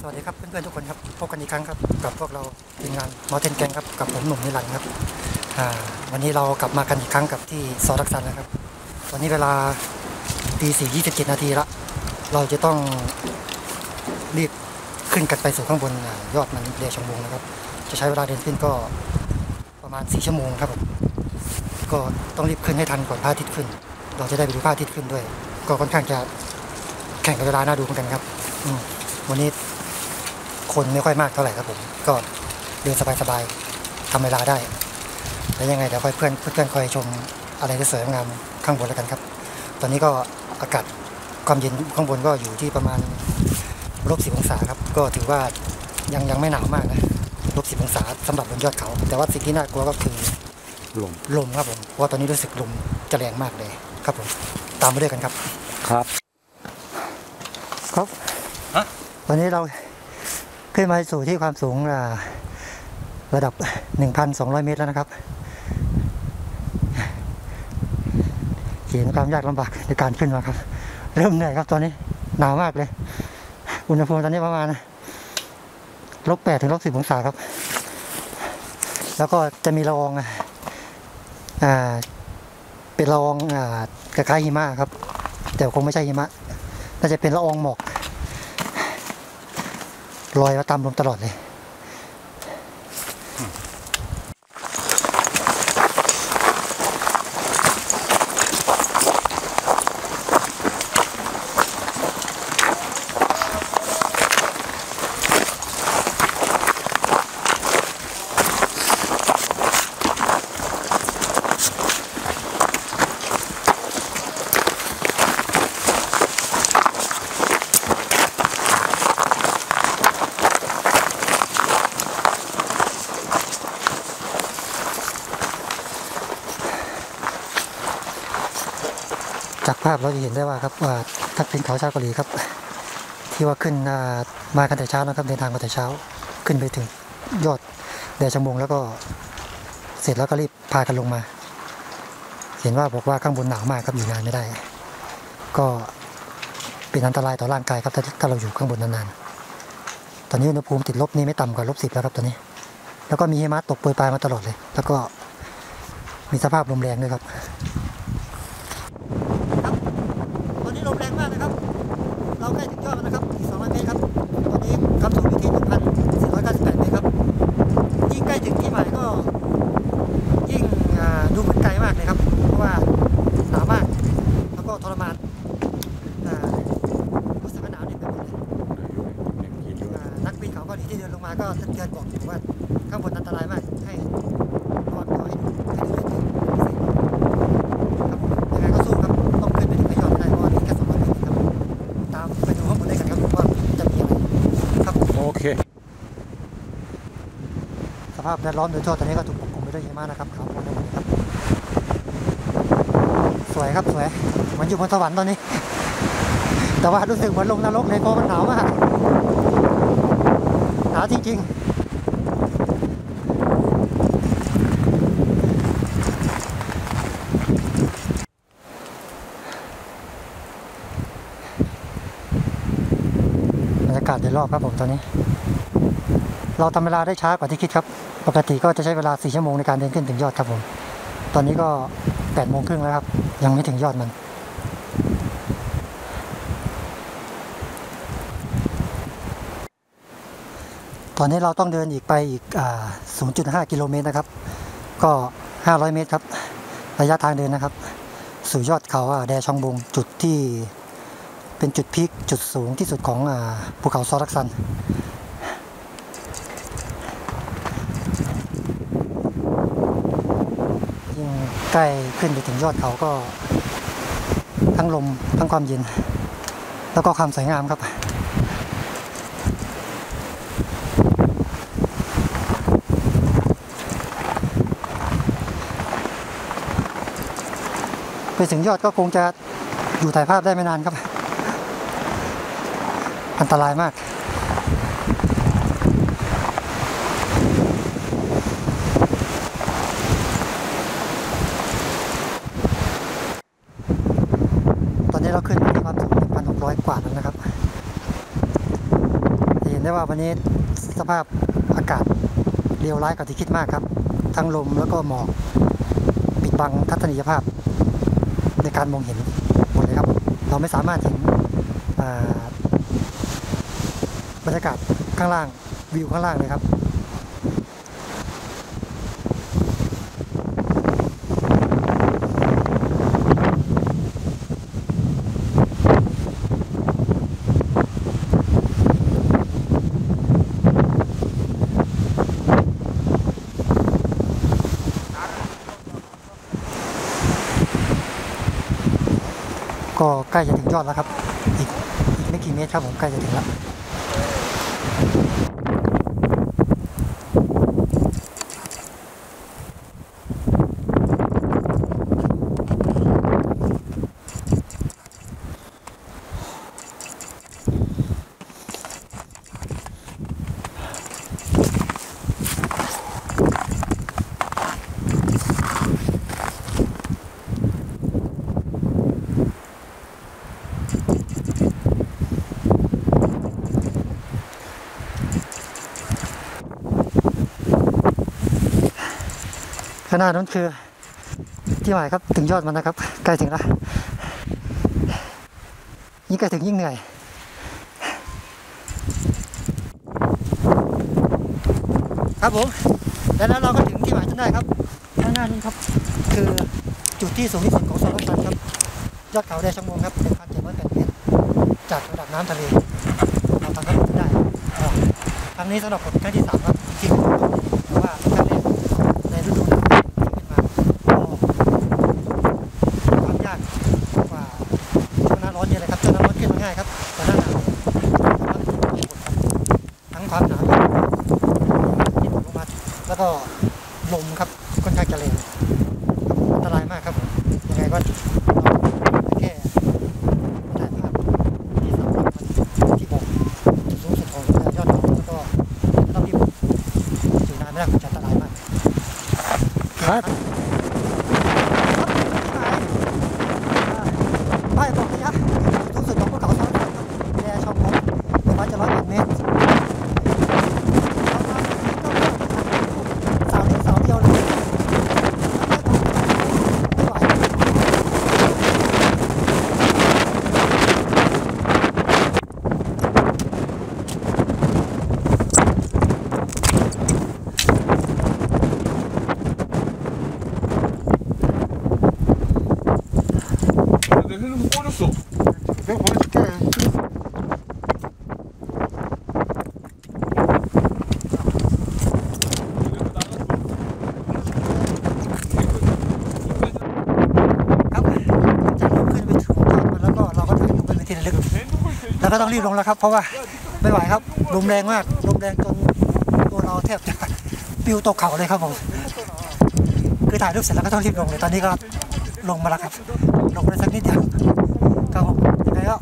สวัสดีครับเพื่อนๆทุกคนครับพบกันอีกครั้งครับกับพวกเราทีมงานมอเทนแกงครับกับผมหนุ่มนิรันดร์ครับวันนี้เรากลับมากันอีกครั้งกับที่ซอรักซันนะครับ ตอนนี้เวลาตีสี่ยี่สิบเจ็ดนาทีละ เราจะต้องรีบขึ้นกันไปสู่ข้างบนยอดมันเรียชงวงนะครับ จะใช้เวลาเดินขึ้นก็ประมาณสี่ชั่วโมงครับผมก็ต้องรีบขึ้นให้ทันก่อนพระอาทิตย์ขึ้น เราจะได้ไปดูพระอาทิตย์ขึ้นด้วย ก็ค่อนข้างจะแข่งกับเวลาน่าดูเหมือนกันครับวันนี้ คนไม่ค่อยมากเท่าไหร่ครับผม ก็เดินสบายๆทำเวลาได้ แล้วยังไงเดี๋ยวค่อยเพื่อนเพื่อนๆคอยชมอะไรที่สวยงามข้างบนแล้วกันครับ ตอนนี้ก็อากาศความเย็นข้างบนก็อยู่ที่ประมาณลบสิบองศาครับ ก็ถือว่ายังยังไม่หนาวมากนะลบสิบองศาสำหรับบนยอดเขา แต่ว่าสิ่งที่น่ากลัวก็คือลมลมครับผมเพราะว่าตอนนี้รู้สึกลมจะแรงมากเลยครับผมตามมาด้วยกันครับ ครับ ครับฮะวันนี้เรา ขึ้นมาสู่ที่ความสูงระดับ 1,200 เมตรแล้วนะครับเห็นความยากลำบากในการขึ้นมาครับ เริ่มเหนื่อยครับตอนนี้หนาวมากเลย อุณหภูมิตอนนี้ประมาณลบแปดถึงลบสิบองศาครับ แล้วก็จะมีละอองอะอ่าเป็นละอองอ่าคล้ายหิมะครับ แต่คงไม่ใช่หิมะน่าจะเป็นละอองหมอก ลอยมาตามลมตลอดเลย จากภาพเราจะเห็นได้ว่าครับว่าทัดเป็นเขาชาวเกาหลีครับ ที่ว่าขึ้นมากันแต่เช้านะครับเดินทางมาแต่เช้าขึ้นไปถึงยอดแดชมงแล้วก็เสร็จแล้วก็รีบพากันลงมา เห็นว่าบอกว่าข้างบนหนาวมากครับอยู่นานไม่ได้ ก็เป็นอันตรายต่อร่างกายครับถ้าถ้าเราอยู่ข้างบนนานๆตอนนี้อุณหภูมิติดลบนี่ไม่ต่ำกว่าลบสิบแล้วครับตอนนี้ แล้วก็มีหิมะตกโปรยปลายมาตลอดเลย แล้วก็มีสภาพลมแรงด้วยครับตอนนี้ลมแรงมากนะครับ เราใกล้ถึงยอดแล้วนะครับอีก200เมตรครับ ตอนนี้ความสูงอยู่ที่ 1,498 เมตรครับ ยิ่งใกล้ถึงที่หมายก็ ยิ่งอ่าดูเหมือนไกลมากเลยครับ เพราะว่าหนาวมาก แล้วก็ทรมานอ่ารู้สึกว่าหนาวเหน็บไปหมดเลยอ่านักปีนเขาเกา หลีที่เดินเตือนบอกอยู่ว่าข้างบนอันตรายมากให้ระวังตัวให้ดูให้ดูให้ดีครับผมยังไงก็สู้ครับต้องขึ้นไปถึงให้ยอดได้เพราะว่าเหลือแค่200เมตรเองครับตามไปดูข้างบนได้กันครับว่าจะมีอะไรครับโอเค สภาพแวดล้อมโดยทั่วตอนนี้ก็ถูกปกคลุมไปด้วยหิมะนะครับขาวโพลนไปหมดเลยครับ สวยครับสวยเหมือนอยู่บนสวรรค์ตอนนี้ แต่ว่ารู้สึกเหมือนลงนรกเลยเพราะมันหนาวมากหนาจริงๆบรรยากาศโดยรอบครับผมตอนนี้ เราทำเวลาได้ช้ากว่าที่คิดครับ ปกติก็จะใช้เวลา 4 ชั่วโมงในการเดินขึ้นถึงยอดครับผม ตอนนี้ก็8โมงครึ่งแล้วครับ ยังไม่ถึงยอดมัน ตอนนี้เราต้องเดินอีกไปอีกอ0.5 กิโลเมตรนะครับ ก็ 500 เมตรครับ ระยะทางเดินนะครับ สู่ยอดเขาแดชองบงจุดที่เป็นจุดพีคจุดสูงที่สุดของภูเขาซอรักซันยิ่งใกล้ขึ้นไปถึงยอดเขาก็ ทั้งลมทั้งความเย็น แล้วก็ความสวยงามครับ ไปถึงยอดก็คงจะอยู่ถ่ายภาพได้ไม่นานครับ อันตรายมาก ตอนนี้เราขึ้นมาที่ความสูง1,600 กว่าแล้วนะครับเห็นได้ได้ว่าวันนี้สภาพอากาศเลวร้ายกว่าที่คิดมากครับ ทั้งลมแล้วก็หมอกปิดบังทัศนียภาพ ในการมองเห็นหมดเลยครับ เราไม่สามารถเห็นบรรยากาศข้างล่างวิวข้างล่างเลยครับ ก็ใกล้จะถึงยอดแล้วครับ อีกอีกไม่กี่เมตรครับผมใกล้จะถึงแล้วางหน้านั้นคือที่หมายครับถึงยอดมันนะครับ ใกล้ถึงแล้วยิ่งใกล้ถึงยิ่งเหนื่อยครับผมและแล้วเราก็ถึงที่หมายจนได้ครับข้างหน้านี้ครับ คือจุดที่สูงที่สุดของโซนรักชันครับ ยอดเขาแดชะมวงครับ1,708เมตรจากระดับน้ำทะเลเราทำได้ไม่ได้อ่าครั้งนี้สำหรับผมครั้งที่สามครับที่ผมเพราะว่าครั้งแรกในฤดูหนาวที่ขึ้นมาก็ความยากกว่าช่วงหน้าร้อนเยอะเลยครับช่วงหน้าร้อนขึ้นมาง่ายครับแต่หน้าหนาวความที่กดครับทั้งความหนาวที่ตกลงมา แล้วก็ลมครับค่อนข้างจะแรงอันตรายมากครับผมยังไงก็แค่ถ่ายภาพที่สำคัญที่บอกจุดสูงสุดของยอดเขาแล้วก็ต้องรีบอยู่นานไม่ได้จะอันตรายมากครับ แล้ก็ต้องรีบลงแล้วครับ เพราะว่าไม่ไหวครับลมแรงมากลมแรงจนตัวเราแทบจะปิวตกเขาเลยครับผมคือถ่ายรูปเสร็จแล้วก็ต้องรีบลงเลยตอนนี้ก็ลงมาแล้วครับ ลงไปสักนิดเดียวครับผมยังไงก็